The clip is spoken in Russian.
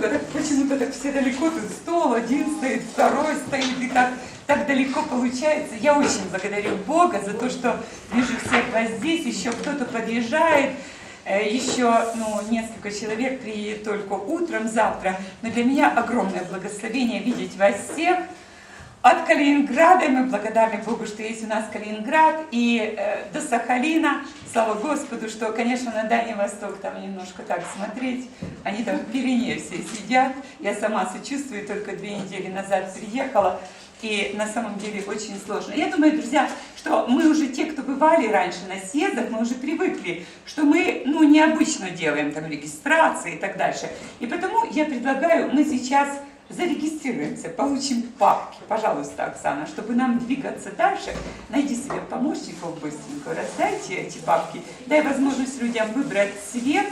только так почему-то так все далеко, тут стол один стоит, второй стоит, и так, так далеко получается. Я очень благодарю Бога за то, что вижу всех вас здесь, еще кто-то подъезжает, Э, еще ну, несколько человек приедет только утром завтра. Но для меня огромное благословение видеть вас всех. От Калининграда мы благодарны Богу, что есть у нас Калининград и э, до Сахалина. Слава Господу, что, конечно, на Дальний Восток там немножко так смотреть. Они там в Пирине все сидят. Я сама сочувствую, только две недели назад приехала. И на самом деле очень сложно. Я думаю, друзья, что мы уже те, кто бывали раньше на съездах, мы уже привыкли, что мы ну, необычно делаем там регистрации и так дальше. И потому я предлагаю, мы сейчас зарегистрируемся, получим папки. Пожалуйста, Оксана, чтобы нам двигаться дальше, найди себе помощников быстренько, раздайте эти папки, дай возможность людям выбрать цвет,